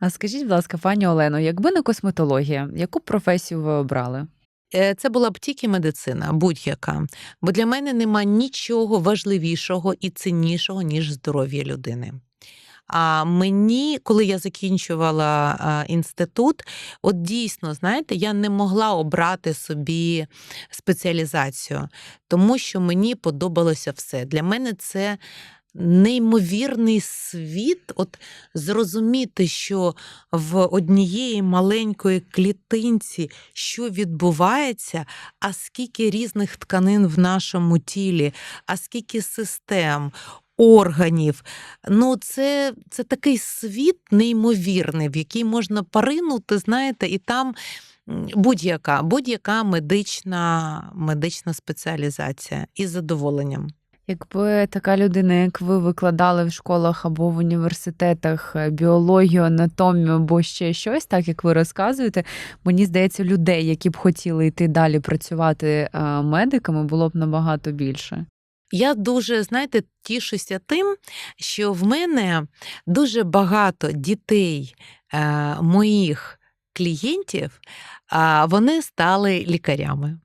А скажіть, будь ласка, пані Олено, якби не косметологія, яку професію ви обрали? Е, Це була б тільки медицина, будь-яка. Бо для мене нема нічого важливішого і ціннішого, ніж здоров'я людини. А мені, коли я закінчувала інститут, от дійсно, знаєте, я не могла обрати собі спеціалізацію, тому що мені подобалося все. Для мене це неймовірний світ, от зрозуміти, що в однієї маленької клітинці що відбувається, а скільки різних тканин в нашому тілі, а скільки систем. Органів, ну це, це такий світ неймовірний, в який можна поринути, знаєте, і там будь-яка будь-яка медична, медична спеціалізація із задоволенням. Якби така людина, як ви викладали в школах або в університетах е, біологію, анатомію або ще щось, так як ви розказуєте, мені здається, людей, які б хотіли йти далі працювати е, медиками, було б набагато більше. Я дуже, знаєте, тішуся тим, що в мене дуже багато дітей е, моїх клієнтів, вони стали лікарями.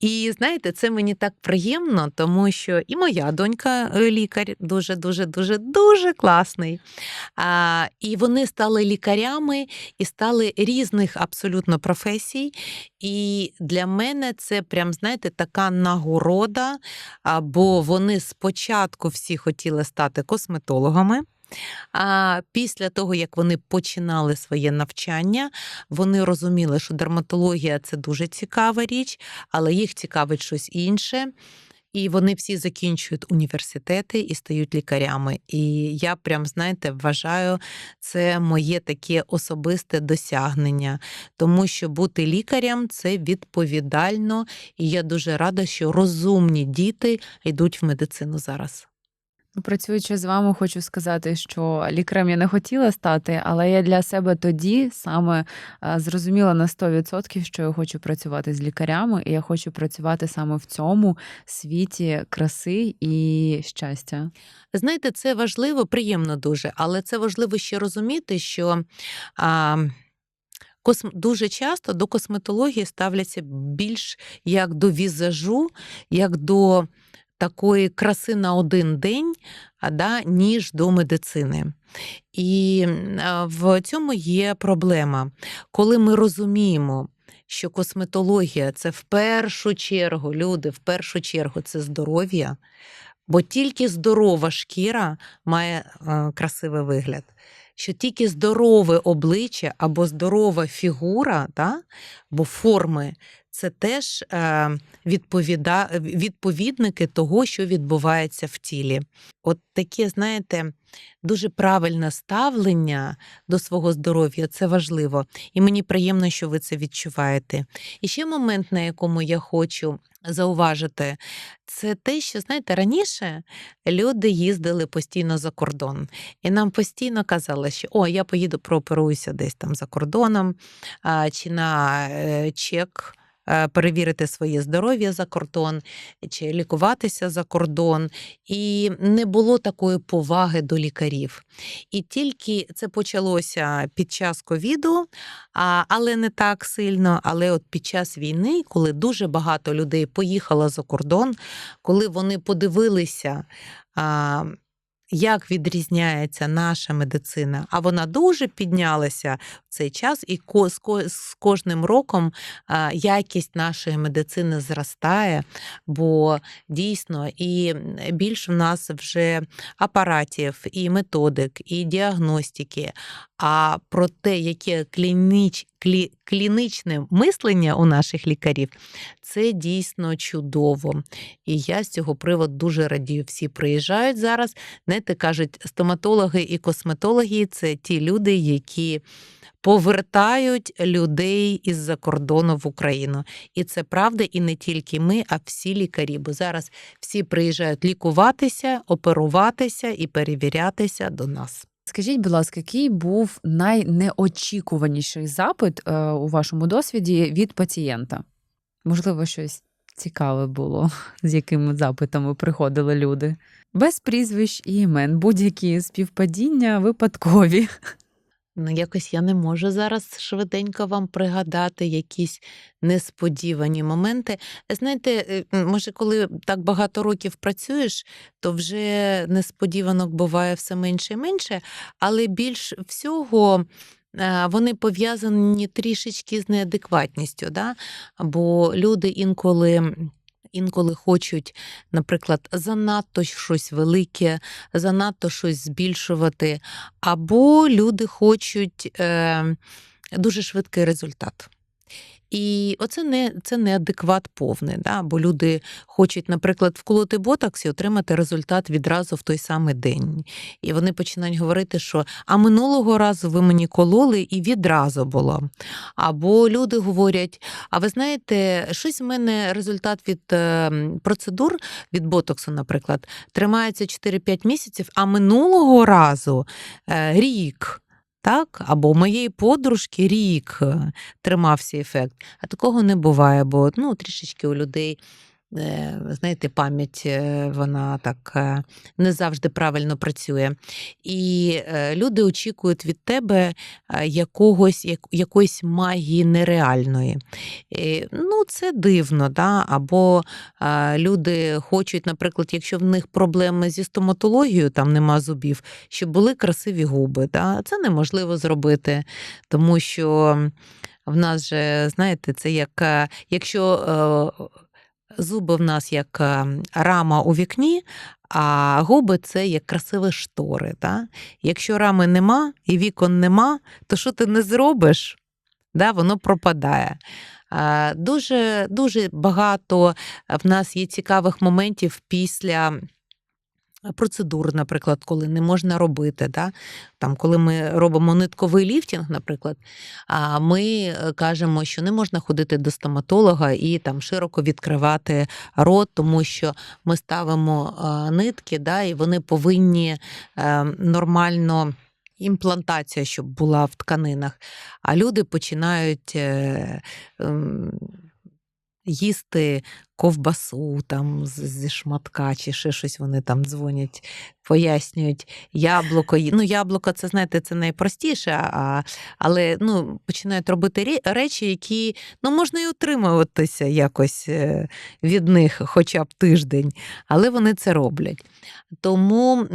І знаєте, це мені так приємно, тому що і моя донька е, лікар дуже, дуже, дуже, дуже класний. А, і вони стали лікарями і стали різних абсолютно професій. І для мене це прям, знаєте, така нагорода, бо вони спочатку всі хотіли стати косметологами. А після того, як вони починали своє навчання, вони розуміли, що дерматологія це дуже цікава річ, але їх цікавить щось інше. І вони всі закінчують університети і стають лікарями. І я прям, знаєте, вважаю, це моє таке особисте досягнення, тому що бути лікарем це відповідально, і я дуже рада, що розумні діти йдуть в медицину зараз. Ну, Працюючи з вами, хочу сказати, що лікарем я не хотіла стати, але я для себе тоді саме е, зрозуміла на 100%, що я хочу працювати з лікарями, і я хочу працювати саме в цьому світі краси і щастя. Знаєте, це важливо, приємно дуже, але це важливо ще розуміти, що а, дуже часто до косметології ставляться більш як до візажу, як до такої краси на один день, да, ніж до медицини. І в цьому є проблема. Коли ми розуміємо, що косметологія це в першу чергу, люди, в першу чергу це здоров'я, бо тільки здорова шкіра має е, красивий вигляд. Що тільки здорове обличчя або здорова фігура, та, бо форми це теж е, відповіда, відповідники того, що відбувається в тілі. От таке, знаєте, дуже правильне ставлення до свого здоров'я це важливо. І мені приємно, що ви це відчуваєте. І ще момент, на якому я хочу зауважити, це те, що знаєте, раніше люди їздили постійно за кордон, і нам постійно казали, що о, я поїду прооперуюся десь там за кордоном, а, чи на е, чек. Е, Перевірити своє здоров'я за кордон чи лікуватися за кордон, і не було такої поваги до лікарів. І тільки це почалося під час ковіду, але не так сильно. Але от під час війни, коли дуже багато людей поїхало за кордон, коли вони подивилися. Як відрізняється наша медицина, а вона дуже піднялася в цей час, і з кожним роком якість нашої медицини зростає, бо дійсно і більше в нас вже апаратів, і методик, і діагностики. А про те, яке клініч, клі, клінічне мислення у наших лікарів, це дійсно чудово. І я з цього приводу дуже радію. Всі приїжджають зараз. Знаєте, кажуть, стоматологи і косметологи це ті люди, які повертають людей із-за кордону в Україну. І це правда, і не тільки ми, а всі лікарі. Бо зараз всі приїжджають лікуватися, оперуватися і перевірятися до нас. Скажіть, будь ласка, який був найнеочікуваніший запит е, у вашому досвіді від пацієнта? Можливо, щось цікаве було, з якими запитами приходили люди. Без прізвищ і імен, будь-які співпадіння випадкові. Ну, якось я не можу зараз швиденько вам пригадати якісь несподівані моменти. Знаєте, е, може, коли так багато років працюєш, то вже несподіванок буває все менше і менше, але більш всього. е, Вони пов'язані трішечки з неадекватністю, да? бо люди інколи, інколи хочуть, наприклад, занадто щось велике, занадто щось збільшувати, або люди хочуть е, дуже швидкий результат. І оце не це неадекват повний, да? бо люди хочуть, наприклад, вколоти ботокс і отримати результат відразу в той самий день. І вони починають говорити, що а минулого разу ви мені кололи і відразу було. Або люди говорять: а ви знаєте, щось в мене результат від е, процедур від ботоксу, наприклад, тримається 4-5 місяців, а минулого разу е, рік. Так, або у моєї подружки рік е, тримався ефект. А такого не буває, бо ну, трішечки у людей, знаєте, пам'ять е, вона так е, не завжди правильно працює. І е, люди очікують від тебе е, якогось, якоїсь магії нереальної. Ну, це дивно, да? або е, люди хочуть, наприклад, якщо в них проблеми зі стоматологією, там нема зубів, щоб були красиві губи. Да? Це неможливо зробити, тому що в нас же, знаєте, це як е, якщо. Зуби в нас як е, рама у вікні, а губи це як красиві штори. Да? Якщо рами нема і вікон нема, то що ти не зробиш? Да? Воно пропадає. Дуже, дуже багато в нас є цікавих моментів після. Процедур, наприклад, коли не можна робити, да? там, коли ми робимо нитковий ліфтінг, наприклад, ми е, кажемо, що не можна ходити до стоматолога і там широко відкривати рот, тому що ми ставимо е, нитки, да, і вони повинні е, нормально. Імплантація, щоб була в тканинах, а люди починають е, ем, їсти ковбасу там зі шматка, чи ще щось вони там дзвонять, пояснюють. Яблуко. Ну, яблуко, це знаєте, це найпростіше, а, але ну, починають робити речі, які ну, можна і утримуватися якось е, від них хоча б тиждень, але вони це роблять. Тому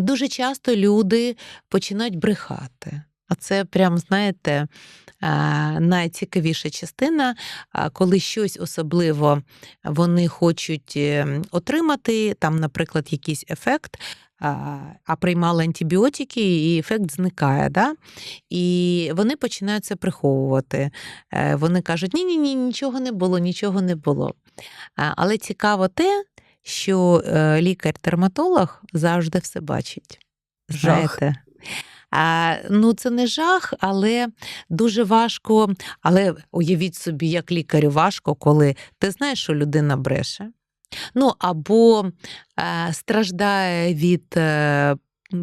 дуже часто люди починають брехати. А це прям, знаєте, найцікавіша частина, коли щось особливо вони хочуть е, отримати, там, наприклад, якийсь ефект. А приймали антибіотики, і ефект зникає. Да? І вони починають це приховувати. Е, Вони кажуть: ні, ні, ні, нічого не було, нічого не було. Але цікаво те, що е, лікар-дерматолог завжди все бачить. Знаєте? Ну, це не жах, але дуже важко. Але уявіть собі, як лікарю важко, коли ти знаєш, що людина бреше. Ну, або е, страждає від е,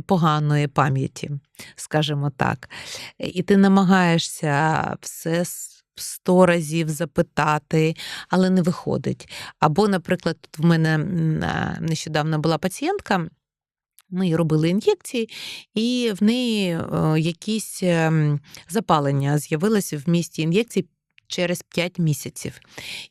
поганої пам'яті, скажімо так. І ти намагаєшся все сто разів запитати, але не виходить. Або, наприклад, тут в мене е, нещодавно була пацієнтка. Ми їй робили ін'єкції, і в неї е, якісь ем, запалення з'явилося в місті ін'єкцій через 5 місяців.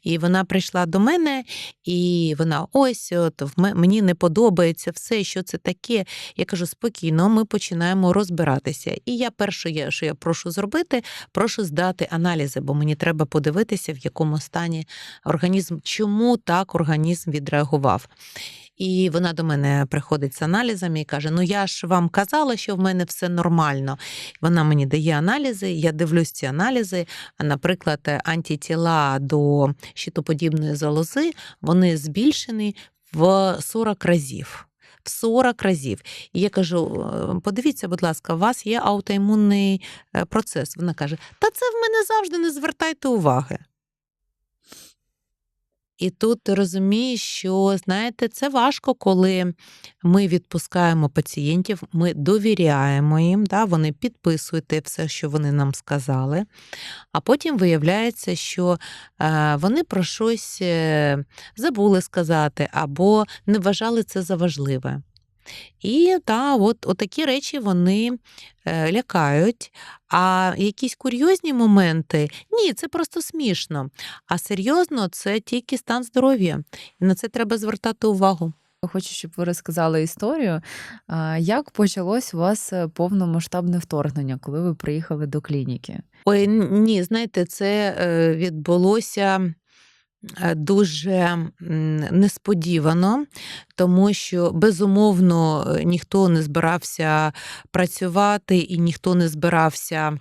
І вона прийшла до мене, і вона ось от мені не подобається все, що це таке. Я кажу, спокійно, ми починаємо розбиратися. І я перше, що я прошу зробити, прошу здати аналізи, бо мені треба подивитися, в якому стані організм, чому так організм відреагував. І вона до мене приходить з аналізами і каже: Ну я ж вам казала, що в мене все нормально. Вона мені дає аналізи, я дивлюсь ці аналізи. А, наприклад, антитіла до щитоподібної залози вони збільшені в 40 разів. В 40 разів. І я кажу: «Е, подивіться, будь ласка, у вас є аутоімунний е, процес. Вона каже: Та це в мене завжди не звертайте уваги. І тут ти розумієш, що знаєте, це важко, коли ми відпускаємо пацієнтів, ми довіряємо їм, да, вони підписують все, що вони нам сказали. А потім виявляється, що е, вони про щось е, забули сказати або не вважали це за важливе. І та, от, от такі речі вони е, лякають. А якісь курйозні моменти ні, це просто смішно. А серйозно, це тільки стан здоров'я. І на це треба звертати увагу. Хочу, щоб ви розказали історію. Як почалось у вас е, повномасштабне вторгнення, коли ви приїхали до клініки? Ой, ні, знаєте, це е, відбулося дуже несподівано, тому що безумовно е, ніхто не збирався працювати і ніхто не збирався.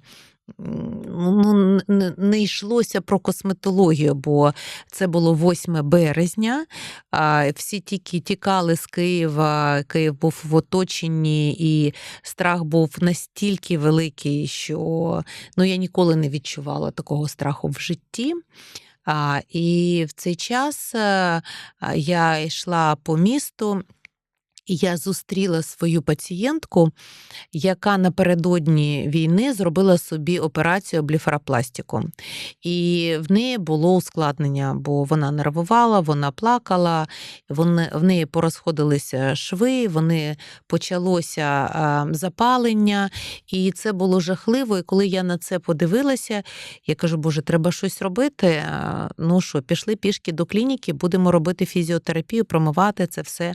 Ну, не, не йшлося про косметологію, бо це було 8 березня. Всі тільки тікали з Києва. Київ був в оточенні, і страх був настільки великий, що ну, я ніколи не відчувала такого страху в житті. І в цей час е, я йшла по місту. Я зустріла свою пацієнтку, яка напередодні війни зробила собі операцію бліфаропластику. І в неї було ускладнення, бо вона нервувала, вона плакала, в неї порозходилися шви, вони почалося запалення, і це було жахливо. І коли я на це подивилася, я кажу, Боже, треба щось робити. Ну що, пішли пішки до клініки, будемо робити фізіотерапію, промивати це все.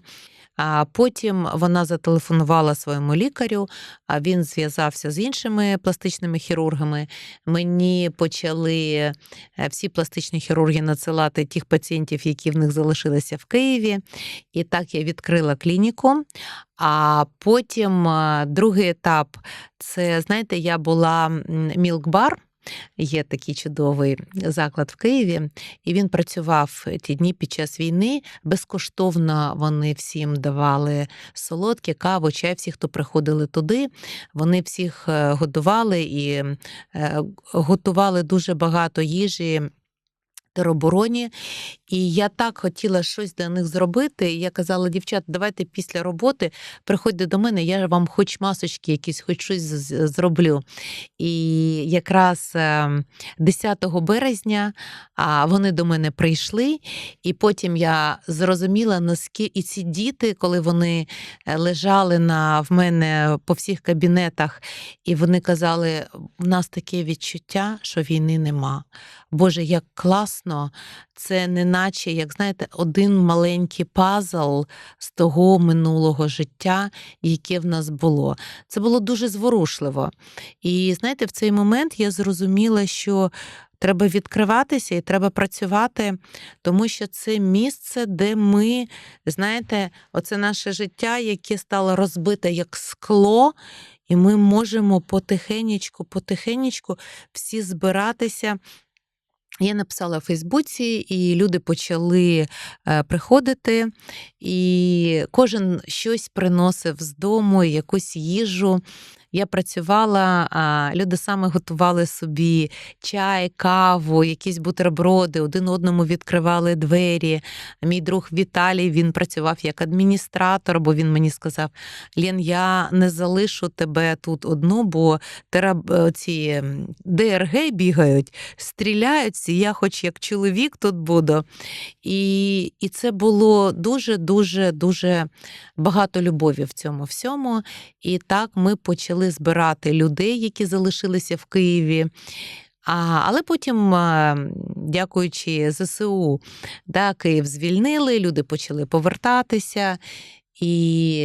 А потім вона зателефонувала своєму лікарю, а він зв'язався з іншими пластичними хірургами. Мені почали е, всі пластичні хірурги надсилати тих пацієнтів, які в них залишилися в Києві. І так я відкрила клініку. А потім е, другий етап це, знаєте, я була мілкбар. Є такий чудовий заклад в Києві, і він працював ті дні під час війни. Безкоштовно вони всім давали солодке, каву, чай. Всі, хто приходили туди, вони всіх е, годували і е, готували дуже багато їжі. Теробороні, і я так хотіла щось для них зробити. Я казала, дівчат, давайте після роботи приходьте до мене, я вам хоч масочки якісь, хоч щось зроблю. І якраз е, 10 березня вони до мене прийшли, і потім я зрозуміла, наскільки і ці діти, коли вони е, лежали на, в мене по всіх кабінетах, і вони казали: у нас таке відчуття, що війни нема. Боже, як класно, це не наче, як знаєте, один маленький пазл з того минулого життя, яке в нас було. Це було дуже зворушливо. І знаєте, в цей момент я зрозуміла, що треба відкриватися і треба працювати, тому що це місце, де ми, знаєте, оце наше життя, яке стало розбите як скло. І ми можемо потихенечку, потихенечку всі збиратися я написала в Фейсбуці, і люди почали е, приходити, і кожен щось приносив з дому, якусь їжу. Я працювала, люди саме готували собі чай, каву, якісь бутерброди, один одному відкривали двері. Мій друг Віталій він працював як адміністратор, бо він мені сказав: Лен, я не залишу тебе тут одну, бо терап... е, ці ДРГ бігають, стріляють всі, я хоч як чоловік тут буду. І, і це було дуже, дуже, дуже багато любові в цьому всьому. І так ми почали збирати людей, які залишилися в Києві. А, але потім, дякуючи ЗСУ, да, Київ звільнили, люди почали повертатися, і,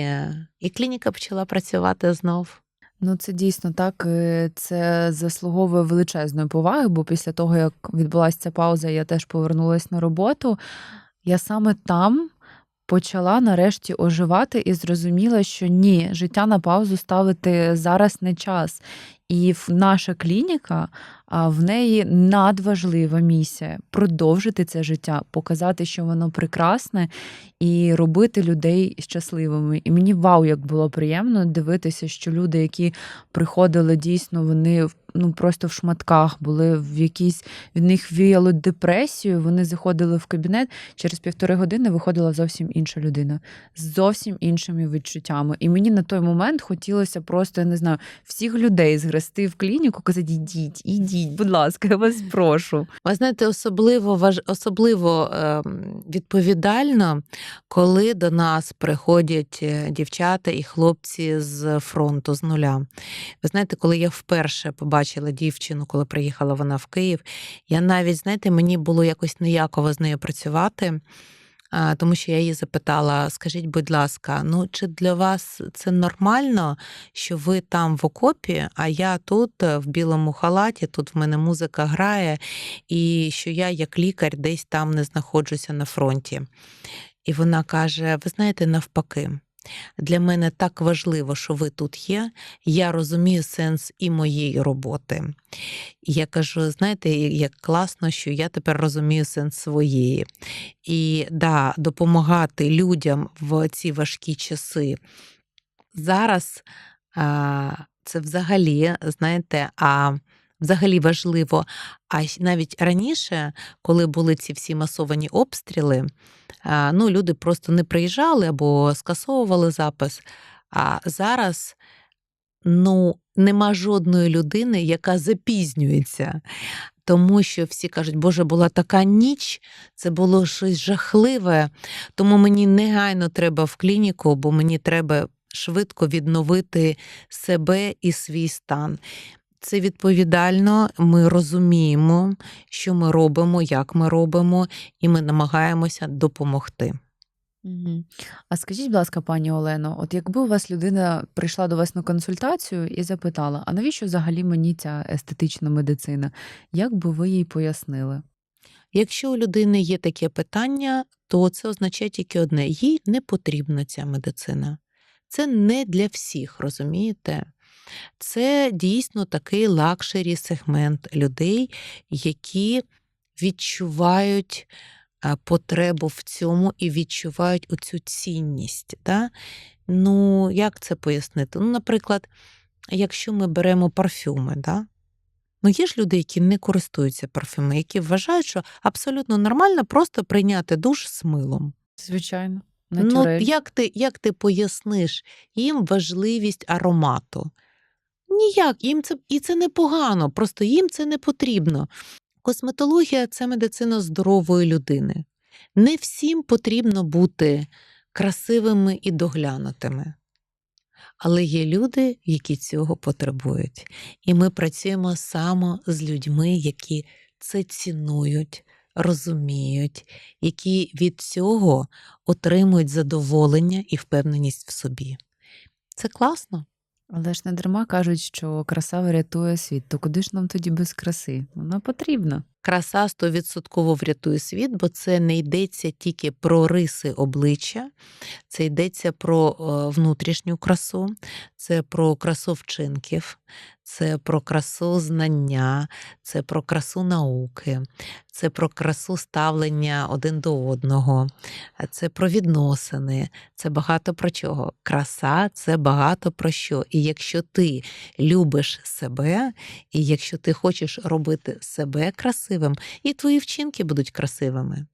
і клініка почала працювати знов. Ну, це дійсно так. Це заслуговує величезної поваги, бо після того, як відбулася ця пауза, я теж повернулася на роботу. Я саме там почала нарешті оживати і зрозуміла, що ні, життя на паузу ставити зараз не час. І в- наша клініка, в неї надважлива місія продовжити це життя, показати, що воно прекрасне, і робити людей щасливими. І мені вау, як було приємно дивитися, що люди, які приходили дійсно, вони ну просто в шматках були в якійсь від них віяло депресію. Вони заходили в кабінет через півтори години. Виходила зовсім інша людина з зовсім іншими відчуттями. І мені на той момент хотілося просто я не знаю всіх людей згрести трясти в клініку, казати, ідіть, ідіть, будь ласка, я вас прошу. Ви знаєте, особливо важ... особливо е, відповідально, коли до нас приходять е, дівчата і хлопці з фронту з нуля. Ви знаєте, коли я вперше побачила дівчину, коли приїхала вона в Київ, я навіть, знаєте, мені було якось неяково з нею працювати. Тому що я її запитала: скажіть, будь ласка, ну чи для вас це нормально, що ви там в окопі, а я тут е, в білому халаті, тут в мене музика грає, і що я, як лікар, десь там не знаходжуся на фронті. І вона каже: Ви знаєте, навпаки, для мене так важливо, що ви тут є. Я розумію сенс і моєї роботи. Я кажу: знаєте, як класно, що я тепер розумію сенс своєї. І да, допомагати людям в ці важкі часи. Зараз це взагалі, знаєте, а взагалі важливо. А навіть раніше, коли були ці всі масовані обстріли, ну, люди просто не приїжджали або скасовували запис. А зараз ну, нема жодної людини, яка запізнюється. Тому що всі кажуть, Боже, була така ніч, це було щось жахливе, тому мені негайно треба в клініку, бо мені треба швидко відновити себе і свій стан. Це відповідально, ми розуміємо, що ми робимо, як ми робимо, і ми намагаємося допомогти. А скажіть, будь ласка, пані Олено, от якби у вас людина прийшла до вас на консультацію і запитала, а навіщо взагалі мені ця естетична медицина? Як би ви їй пояснили? Якщо у людини є таке питання, то це означає тільки одне: їй не потрібна ця медицина. Це не для всіх, розумієте? Це дійсно такий лакшері сегмент людей, які відчувають потребу в цьому і відчувають оцю цінність. Да? Ну, як це пояснити? Ну, наприклад, якщо ми беремо парфюми, да? Ну, є ж люди, які не користуються парфюми, які вважають, що абсолютно нормально просто прийняти душ з милом. Звичайно, Ну, як ти, як ти поясниш їм важливість аромату? Ніяк, їм це і це не погано, просто їм це не потрібно. Косметологія це медицина здорової людини. Не всім потрібно бути красивими і доглянутими. Але є люди, які цього потребують. І ми працюємо саме з людьми, які це цінують, розуміють, які від цього отримують задоволення і впевненість в собі. Це класно. Але ж не дарма кажуть, що краса врятує світ. То куди ж нам тоді без краси? Вона потрібна. Краса стовідсотково врятує світ, бо це не йдеться тільки про риси обличчя, це йдеться про е, внутрішню красу, це про красу вчинків, це про красу знання, це про красу науки, це про красу ставлення один до одного, це про відносини, це багато про чого. Краса це багато про що. І якщо ти любиш себе, і якщо ти хочеш робити себе красивим, і твої вчинки будуть красивими.